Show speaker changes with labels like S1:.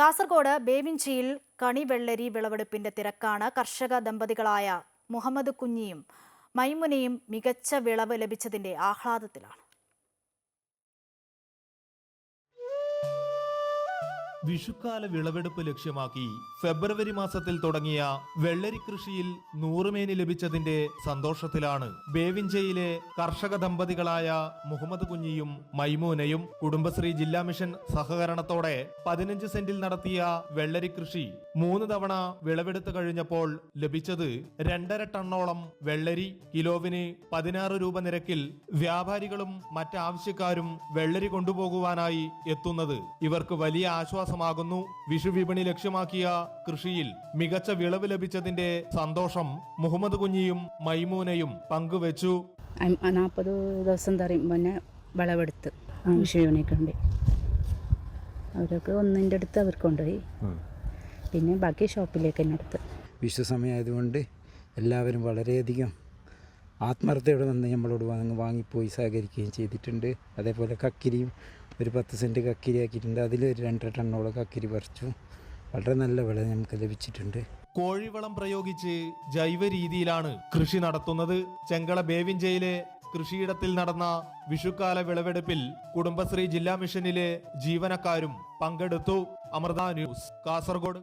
S1: കാസർഗോഡ് ബേവിഞ്ചിയിൽ കണിവെള്ളരി വിളവെടുപ്പിന്റെ തിരക്കാണ് കർഷക ദമ്പതികളായ മുഹമ്മദ് കുഞ്ഞിയും മൈമുനയും മികച്ച വിളവ് ലഭിച്ചതിന്റെ ആഹ്ലാദത്തിലാണ്.
S2: വിഷുക്കാല വിളവെടുപ്പ് ലക്ഷ്യമാക്കി ഫെബ്രുവരി മാസത്തിൽ തുടങ്ങിയ വെള്ളരി കൃഷിയിൽ നൂറുമേനി ലഭിച്ചതിന്റെ സന്തോഷത്തിലാണ് ബേവിഞ്ചയിലെ കർഷക ദമ്പതികളായ മുഹമ്മദ് കുഞ്ഞിയും മൈമൂനയും കുടുംബശ്രീ ജില്ലാ മിഷൻ സഹകരണത്തോടെ പതിനഞ്ച് സെന്റിൽ നടത്തിയ വെള്ളരി കൃഷി മൂന്ന് തവണ വിളവെടുത്ത് കഴിഞ്ഞപ്പോൾ ലഭിച്ചത് രണ്ടര ടണ്ണോളം വെള്ളരി കിലോവിന് പതിനാറ് രൂപ നിരക്കിൽ വ്യാപാരികളും മറ്റാവശ്യക്കാരും വെള്ളരി കൊണ്ടുപോകുവാനായി എത്തുന്നത്. ഇവർക്ക് വലിയ ആശ്വാസമാകുന്നു വിഷു വിപണി ലക്ഷ്യമാക്കിയ കൃഷിയിൽ മികച്ച വിളവ് ലഭിച്ചതിന്റെ സന്തോഷം മുഹമ്മദ് കുഞ്ഞിയും മൈമൂനയും പങ്കുവച്ചു.
S3: നാൽപ്പത് ദിവസം തറയും പിന്നെ വിളവെടുത്ത് ആ വിഷുവിനൊക്കെ ഉണ്ട് അവരൊക്കെ ഒന്നിന്റെ അടുത്ത് അവർക്ക് കൊണ്ടുപോയി. പിന്നെ ബാക്കി ഷോപ്പിലേക്ക് തന്നെ എടുത്ത്.
S4: വിഷു സമയമായതുകൊണ്ട് എല്ലാവരും വളരെയധികം ആത്മാർത്ഥയോടെ വന്ന് നമ്മളോട് വാങ്ങി വാങ്ങിപ്പോയി സഹകരിക്കുകയും ചെയ്തിട്ടുണ്ട്. അതേപോലെ കക്കിരിയും ഒരു പത്ത് സെന്റ് കക്കിരി ആക്കിയിട്ടുണ്ട്. അതിൽ ഒരു രണ്ടര ടണ്ണോളം കക്കിരി പറിച്ചു. വളരെ നല്ല വിള നമുക്ക് ലഭിച്ചിട്ടുണ്ട്.
S2: കോഴിവളം പ്രയോഗിച്ച് ജൈവ രീതിയിലാണ് കൃഷി നടത്തുന്നത്. ചെങ്കള ബേവിഞ്ചയിലെ കൃഷിയിടത്തിൽ നടന്ന വിഷുക്കാല വിളവെടുപ്പിൽ കുടുംബശ്രീ ജില്ലാ മിഷനിലെ ജീവനക്കാരും പങ്കെടുത്തു. അമൃത ന്യൂസ് കാസർഗോഡ്.